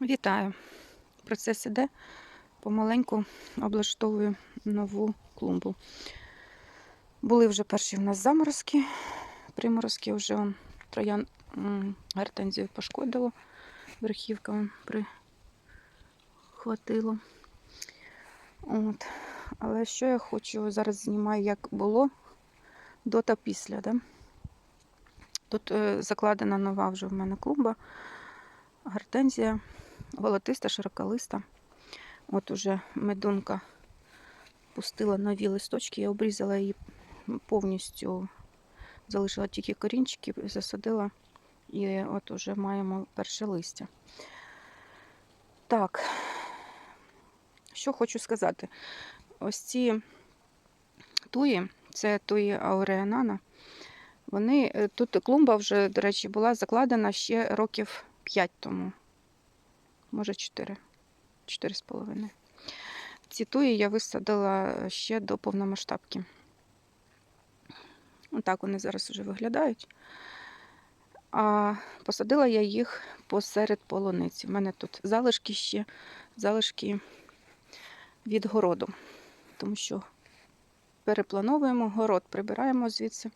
Вітаю! Процес іде. Помаленьку облаштовую нову клумбу. Були вже перші в нас заморозки. Приморозки вже троян гортензію пошкодило, верхівка прихватило. От. Але що я хочу, зараз знімаю, як було до та після. Да? Тут е, закладена нова вже в мене клумба, гортензія волотиста, широколиста. От уже медунка пустила нові листочки, я обрізала її повністю, залишила тільки корінчики, засадила, і от уже маємо перше листя. Так, що хочу сказати. Ось ці туї, це туї ауреанана, вони е, тут клумба вже, до речі, була закладена ще років 5 тому може 4, 4,5. Ці туї я висадила ще до повномасштабки. Отак вони зараз вже виглядають. А посадила я їх посеред полуниці. У мене тут залишки ще, залишки від городу, тому що переплановуємо город, прибираємо звідси,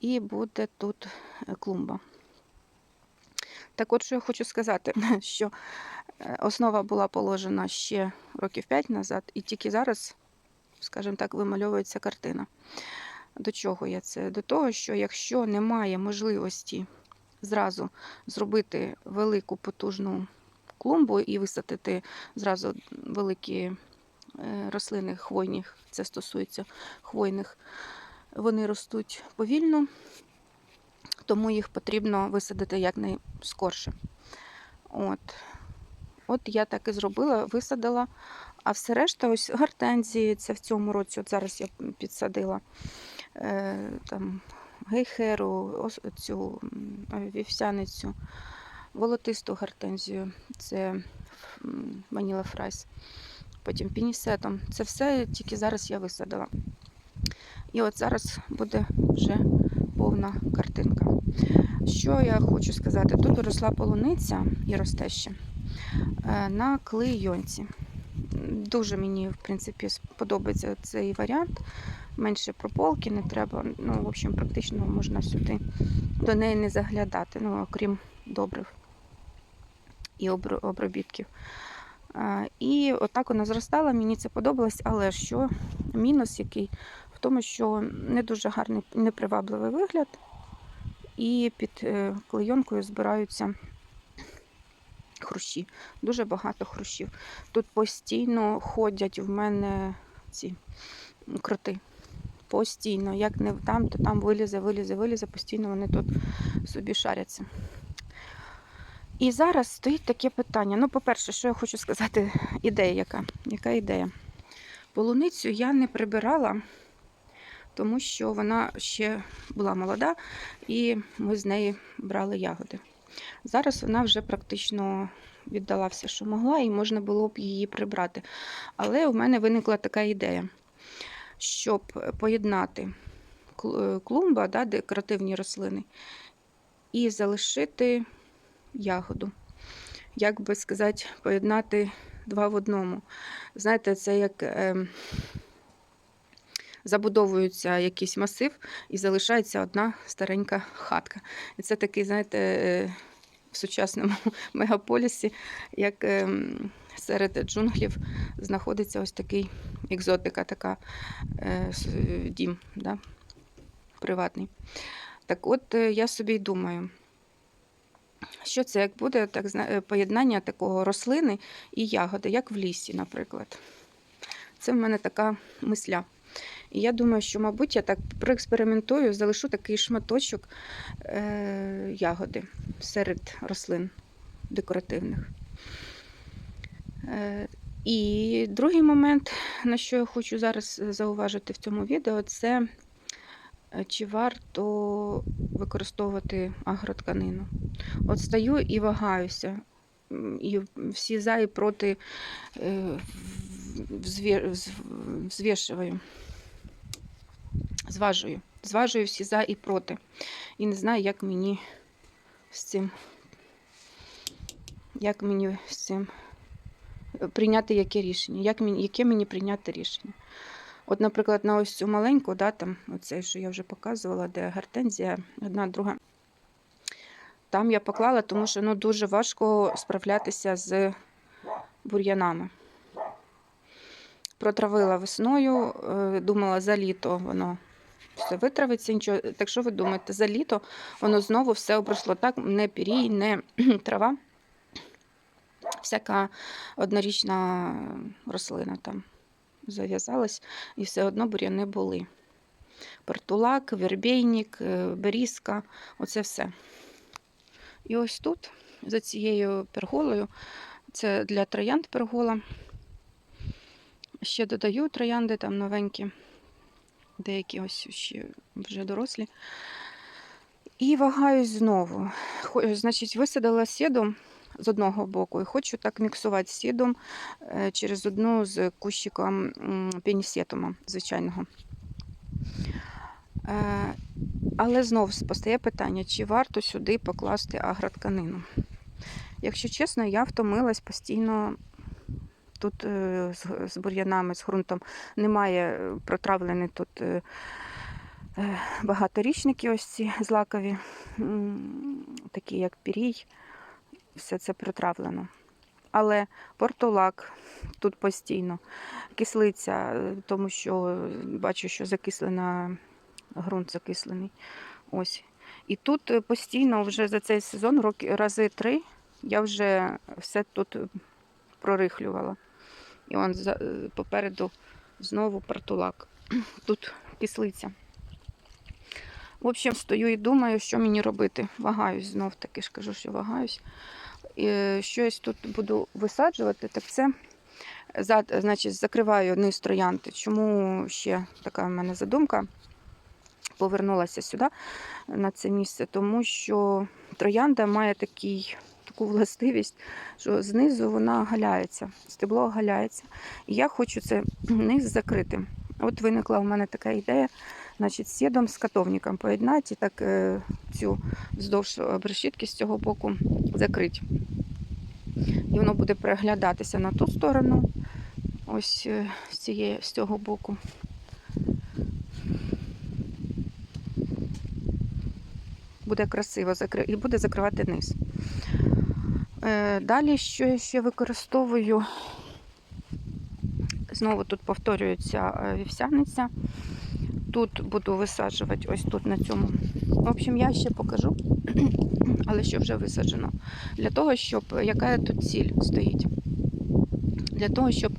і буде тут е, клумба. Так от, що я хочу сказати, що е, основа була положена ще років 5 назад, і тільки зараз, скажімо так, вимальовується картина. До чого я це? До того, що якщо немає можливості зразу зробити велику потужну клумбу і висадити зразу великі е, рослини хвойних, це стосується хвойних, вони ростуть повільно, тому їх потрібно висадити якнайскорше. От. От я так і зробила, висадила. А все решта, ось гортензії, це в цьому році, от зараз я підсадила е, там, гейхеру, цю вівсяницю, волотисту гортензію, це Ваніла Фрайс, потім пінісетом. Це все тільки зараз я висадила. І от зараз буде вже повна картинка. Що я хочу сказати? Тут росла полуниця і росте ще е, на клейонці. Дуже мені, в принципі, подобається цей варіант. Менше прополки не треба. Ну, в общем, практично можна сюди до неї не заглядати, ну, окрім добрив і обробітків. Е, І отак вона зростала, мені це подобалось, але що мінус який тому, що не дуже гарний, непривабливий вигляд, і під е, клейонкою збираються хрущі. Дуже багато хрущів. Тут постійно ходять в мене ці кроти. Постійно. Як не там, то там вилізе, вилізе, вилізе, постійно вони тут собі шаряться. І зараз стоїть таке питання. Ну, по-перше, що я хочу сказати, ідея яка? Яка ідея? Полуницю я не прибирала, тому що вона ще була молода, і ми з неї брали ягоди. Зараз вона вже практично віддала все, що могла, і можна було б її прибрати. Але у мене виникла така ідея, щоб поєднати е, клумба, да, декоративні рослини, і залишити ягоду. Як би сказати, поєднати два в одному. Знаєте, це як е, забудовується якийсь масив і залишається одна старенька хатка. І це такий, знаєте, е, в сучасному мегаполісі, як ем, серед джунглів знаходиться ось такий екзотика, така е, дім да, приватний. Так от е, я собі й думаю, що це як буде так, поєднання такого рослини і ягоди, як в лісі, наприклад. Це в мене така мисля. І я думаю, що, мабуть, я так проекспериментую, залишу такий шматочок е, ягоди серед рослин декоративних. Е, і другий момент, на що я хочу зараз зауважити в цьому відео, це е, чи варто використовувати агротканину. От стою і вагаюся. І всі за і проти е, взвє- вз- взвішую. Зважую. Зважую всі за і проти. І не знаю, як мені з цим як мені з цим е, прийняти яке рішення, як мені, яке мені прийняти рішення. От, наприклад, на ось цю маленьку, да, там, оцей, що я вже показувала, де гортензія, одна друга. Там я поклала, тому що ну, дуже важко справлятися з бур'янами. Протравила весною, е, думала, за літо воно все витравиться. Нічого. Так що ви думаєте, за літо воно знову все обросло так, не пірій, не трава, всяка однорічна рослина там зав'язалась, і все одно бур'яни були. Портулак, вербейник, е, берізка, оце все. І ось тут, за цією перголою, це для троянд пергола. Ще додаю троянди там новенькі, деякі ось ще вже дорослі. І вагаюсь знову. Значить, висадила сіду з одного боку і хочу так міксувати сідом е, через одну з кущиком пенісетума звичайного. Е, Але знов постає питання, чи варто сюди покласти агротканину. Якщо чесно, я втомилась постійно тут е, з, бур'янами, з ґрунтом. Немає е, протравлені тут е, багаторічники, ось ці злакові, такі як пірій, все це протравлено. Але портулак тут постійно, кислиця, тому що бачу, що закислена ґрунт закислений. Ось. І тут постійно вже за цей сезон, рази три, я вже все тут прорихлювала. І он е, попереду знову портулак. Тут кислиця. В общем, стою і думаю, що мені робити. Вагаюсь знов таки ж кажу, що вагаюсь. І е, щось тут буду висаджувати, так це зад, значить, закриваю низ троянти. Чому ще така в мене задумка? Повернулася сюди на це місце, тому що троянда має такий, таку властивість, що знизу вона галяється, стебло огаляється. І я хочу це низ закрити. От виникла у мене така ідея, значить, сідом, з катовником поєднати так е, цю вздовж решітки з цього боку закрити. І воно буде переглядатися на ту сторону, ось е, з, цієї, з цього боку. Буде красиво закри- і буде закривати низ. Е, Далі, що я ще використовую, знову тут повторюється е, вівсяниця. Тут буду висаджувати ось тут на цьому. В общем, я ще покажу, але що вже висаджено. Для того, щоб яка тут ціль стоїть. Для того, щоб,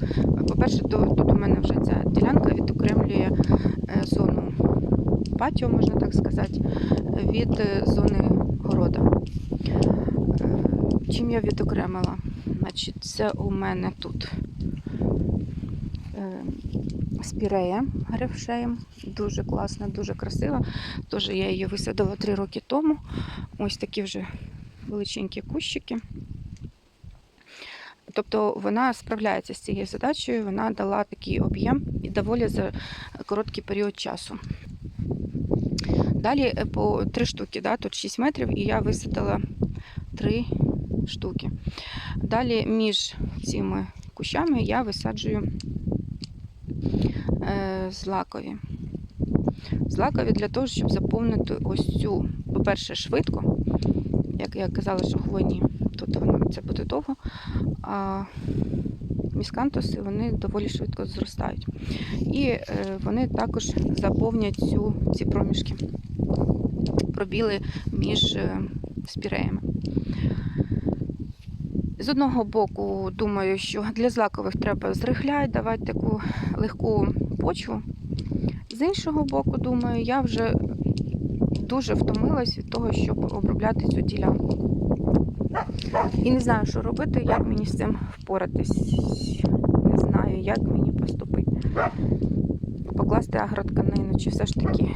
по-перше, тут у мене вже ця ділянка відокремлює е, зону патіо, можна так сказати, від зони города. Чим я відокремила? Значить, це у мене тут е, спірея грифшеєм. Дуже класна, дуже красива. Тож я її висадила 3 роки тому. Ось такі вже величенькі кущики. Тобто вона справляється з цією задачею, вона дала такий об'єм і доволі за короткий період часу. Далі е, по три штуки, да, тут 6 метрів, і я висадила 3 штуки. Далі між цими кущами я висаджую е, злакові. Злакові для того, щоб заповнити ось цю, по-перше, швидко. Як я казала, що хвойні тут воно це буде довго. А міскантуси вони доволі швидко зростають. І е, вони також заповнять цю, ці проміжки, пробіли між е, спіреями. З одного боку, думаю, що для злакових треба зрихляти, давати таку легку почву. З іншого боку, думаю, я вже дуже втомилась від того, щоб обробляти цю ділянку. І не знаю, що робити, як мені з цим впоратись. Не знаю, як мені поступити. Покласти агротканину, чи все ж таки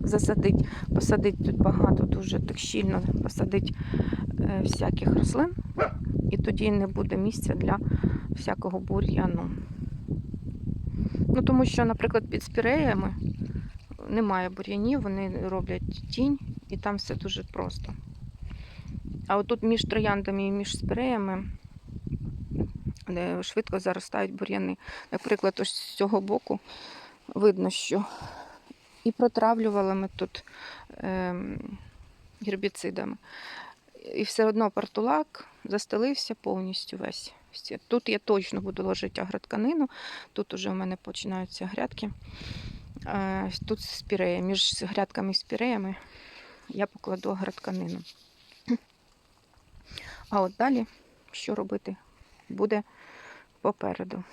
засадити, посадити тут багато, дуже так щільно посадити е, всяких рослин, і тоді не буде місця для всякого бур'яну. Ну, тому що, наприклад, під спіреями немає бур'янів, вони роблять тінь, і там все дуже просто. А отут між трояндами і між спіреями швидко заростають бур'яни. Наприклад, ось з цього боку видно, що і протравлювали ми тут ем, гербіцидами. І все одно портулак застелився повністю весь. Тут я точно буду ложити агротканину. Тут уже у мене починаються грядки. Тут спірея. Між грядками і спіреями я покладу агротканину. А от далі, що робити, буде попереду.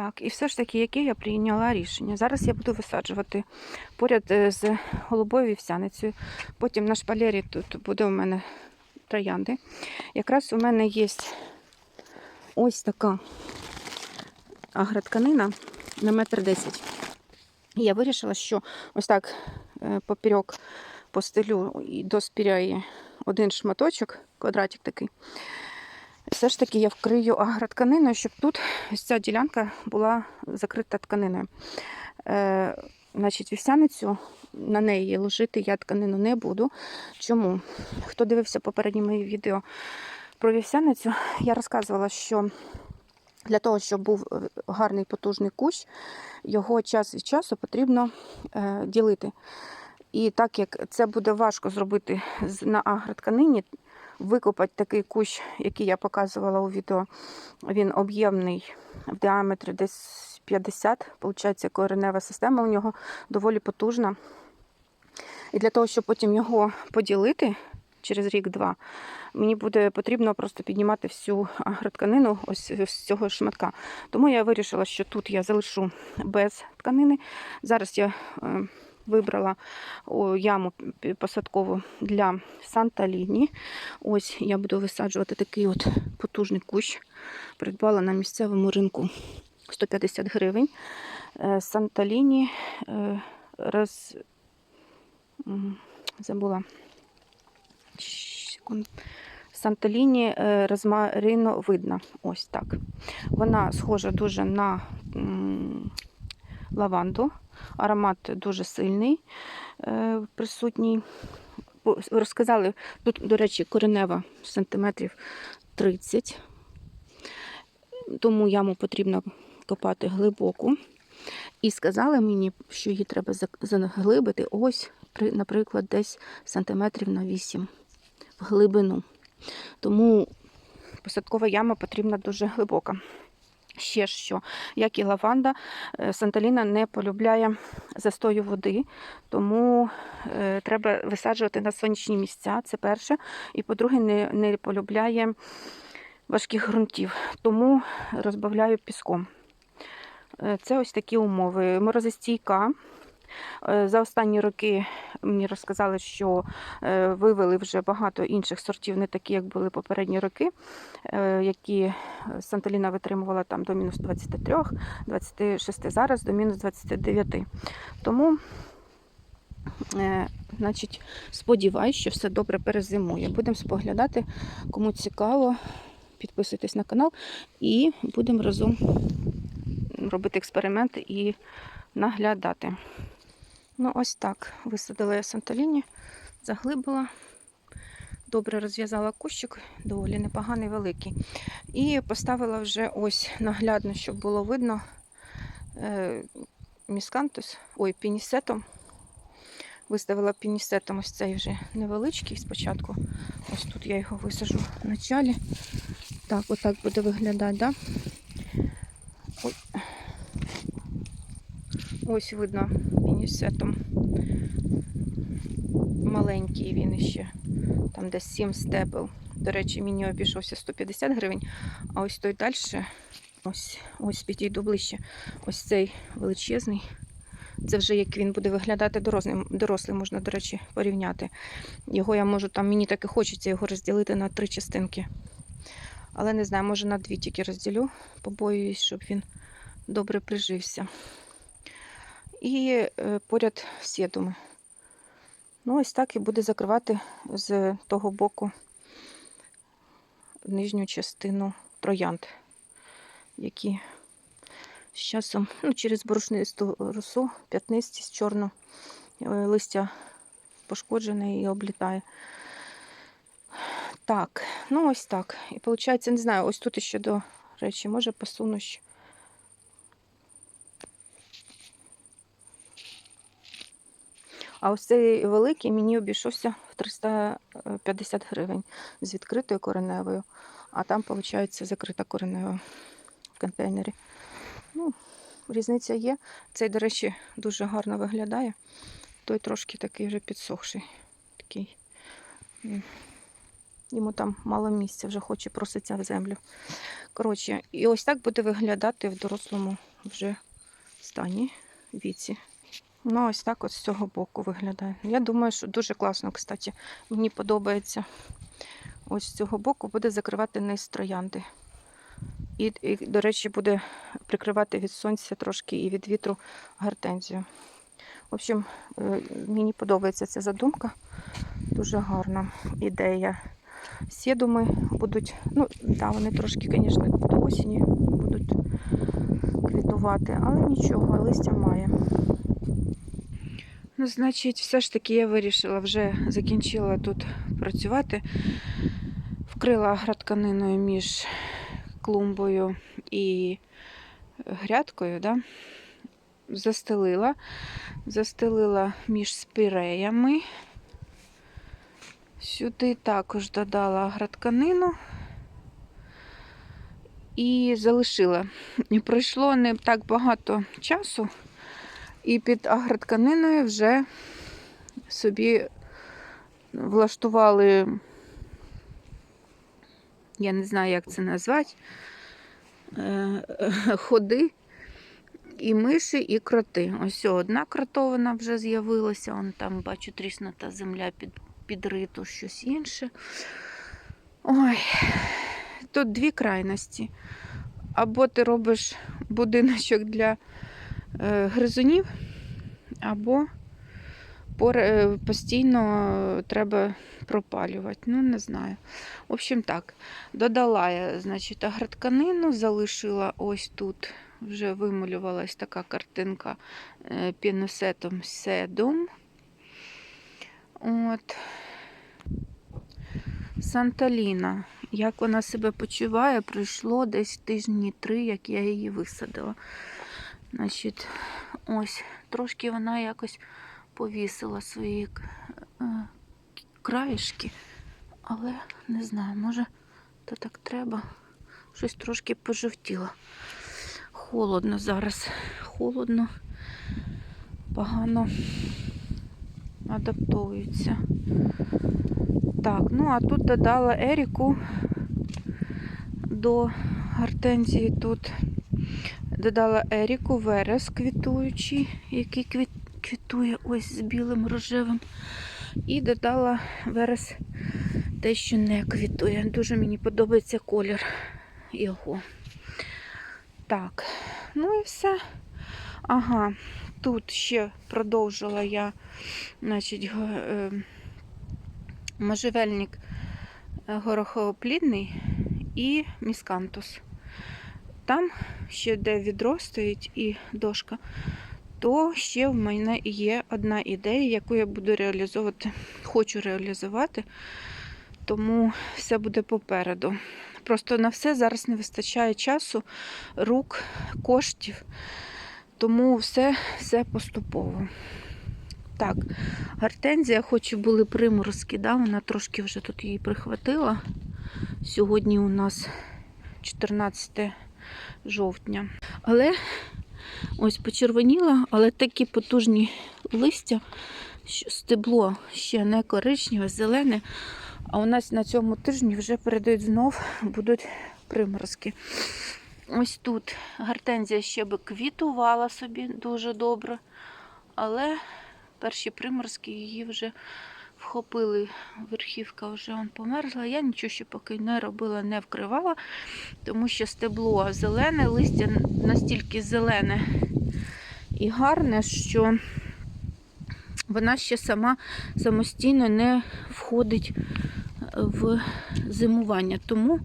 Так, і все ж таки, яке я прийняла рішення. Зараз я буду висаджувати поряд е, з голубою вівсяницею. Потім на шпалері тут буде у мене троянди. Якраз у мене є ось така агротканина на метр десять. І я вирішила, що ось так е, поперек постелю і до спіряї один шматочок, квадратик такий. Все ж таки я вкрию агротканиною, щоб тут ось ця ділянка була закрита тканиною. Е, значить, вівсяницю на неї ложити я тканину не буду. Чому? Хто дивився попередні мої відео про вівсяницю, я розказувала, що для того, щоб був е, гарний потужний кущ, його час від часу потрібно е, ділити. І так як це буде важко зробити на агротканині, викопати такий кущ, який я показувала у відео, він об'ємний в діаметрі десь 50, виходить, коренева система у нього доволі потужна. І для того, щоб потім його поділити через рік-два, мені буде потрібно просто піднімати всю агротканину ось з цього шматка. Тому я вирішила, що тут я залишу без тканини. Зараз я е, вибрала яму посадкову для Санталіні. Ось я буду висаджувати такий от потужний кущ. Придбала на місцевому ринку 150 гривень. Е, Санталіні е, роз... забула. Секунд. Санталіні е, розмариновидна. Ось так. Вона схожа дуже на лаванду. Аромат дуже сильний, е, присутній. Розказали, тут, до речі, коренева сантиметрів 30, тому яму потрібно копати глибоку. І сказали мені, що її треба заглибити ось, наприклад, десь сантиметрів на 8 в глибину. Тому посадкова яма потрібна дуже глибока. Ще що, як і лаванда, е, Санталіна не полюбляє застою води, тому е, треба висаджувати на сонячні місця. Це перше. І по-друге, не, не полюбляє важких ґрунтів, тому розбавляю піском. Е, Це ось такі умови. Морозостійка. Е, За останні роки мені розказали, що е, вивели вже багато інших сортів, не такі, як були попередні роки, е, які Санталіна витримувала там до мінус 23, 26 зараз до мінус 29. Тому, значить, сподіваюсь, що все добре перезимує. Будемо споглядати, кому цікаво, підписуйтесь на канал і будемо разом робити експерименти і наглядати. Ну, ось так. Висадила я Санталіні, заглибила, добре розв'язала кущик, доволі непоганий, великий. І поставила вже ось наглядно, щоб було видно е, міскантус, ой, пінісетом. Виставила пінісетом ось цей вже невеличкий спочатку. Ось тут я його висажу в началі. Так, отак буде виглядати, да? Ой. Ось видно пінісетом. Маленький він іще. Там десь 7 стебел. До речі, мені обійшовся 150 гривень, а ось той далі, ось, ось підійду ближче. Ось цей величезний. Це вже як він буде виглядати дорослим, дорослим, можна, до речі, порівняти. Його я можу там, мені так і хочеться його розділити на три частинки. Але не знаю, може на дві тільки розділю, побоююсь, щоб він добре прижився. І е, поряд сєдуми. Ну, ось так і буде закривати з того боку нижню частину троянд, які з часом ну, через борошнисту росу, п'ятнистість чорну, е, листя пошкоджене і облітає. Так, ну ось так. І виходить, не знаю, ось тут ще до речі, може посуну ще. А ось цей великий мені обійшовся в 350 гривень з відкритою кореневою, а там, виходить, закрита коренева в контейнері. Ну, різниця є. Цей, до речі, дуже гарно виглядає. Той трошки такий вже підсохший. Такий. Йому там мало місця, вже хоче проситься в землю. Коротше, і ось так буде виглядати в дорослому вже стані віці. Ну, ось так от з цього боку виглядає. Я думаю, що дуже класно, кстати. Мені подобається. Ось з цього боку буде закривати низ троянди. І, і, до речі, буде прикривати від сонця трошки і від вітру гортензію. В общем, е, мені подобається ця задумка. Дуже гарна ідея. Сідуми будуть, ну, да, вони трошки, звісно, до осені будуть квітувати, але нічого, листя має. Ну, значить, все ж таки я вирішила, вже закінчила тут працювати. Вкрила градканиною між клумбою і грядкою, да? застелила, застелила між спіреями. Сюди також додала градканину і залишила. І пройшло не так багато часу, і під агротканиною вже собі влаштували, я не знаю, як це назвати, е, ходи і миші, і кроти. Ось одна кротовина вже з'явилася, он там бачу тріснута земля під, підрито, щось інше. Ой, тут дві крайності. Або ти робиш будиночок для гризунів, або е, постійно треба пропалювати. Ну, не знаю. В общем, так. Додала я, значить, агротканину, залишила ось тут. Вже вималювалась така картинка е, піносетом седум. От. Санталіна. Як вона себе почуває, пройшло десь тижні три, як я її висадила. Значить, ось, трошки вона якось повісила свої е, краєшки, але не знаю, може, то так треба. Щось трошки пожовтіло. Холодно зараз. Холодно, погано адаптуються. Так, ну а тут додала Еріку до гортензії тут. Додала Еріку, верес квітуючий, який квіт, квітує ось з білим рожевим. І додала верес те, що не квітує. Дуже мені подобається колір його. Так, ну і все. Ага, тут ще продовжила я, значить, е, можжевельник е, горохоплідний і міскантус. Там ще де відро стоїть і дошка, то ще в мене є одна ідея, яку я буду реалізовувати, хочу реалізувати, тому все буде попереду. Просто на все зараз не вистачає часу, рук, коштів, тому все, все поступово. Так, гортензія, хоч і були приморозки, да, вона трошки вже тут її прихватила. Сьогодні у нас 14 жовтня. Але ось почервоніла, але такі потужні листя, що стебло ще не коричневе, зелене. А у нас на цьому тижні вже передають знов, будуть приморозки. Ось тут гортензія ще би квітувала собі дуже добре, але перші приморозки її вже вхопили. Верхівка вже он померзла. Я нічого ще поки не робила, не вкривала, тому що стебло зелене, листя настільки зелене і гарне, що вона ще сама самостійно не входить в зимування. Тому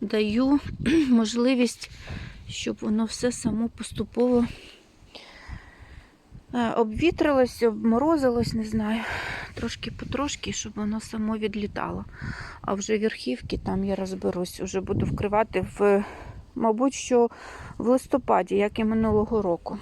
даю можливість, щоб воно все само поступово е, обвітрилось, обморозилось, не знаю. Трошки потрошки, щоб воно само відлітало. А вже верхівки там я розберусь, вже буду вкривати в, мабуть, що в листопаді, як і минулого року.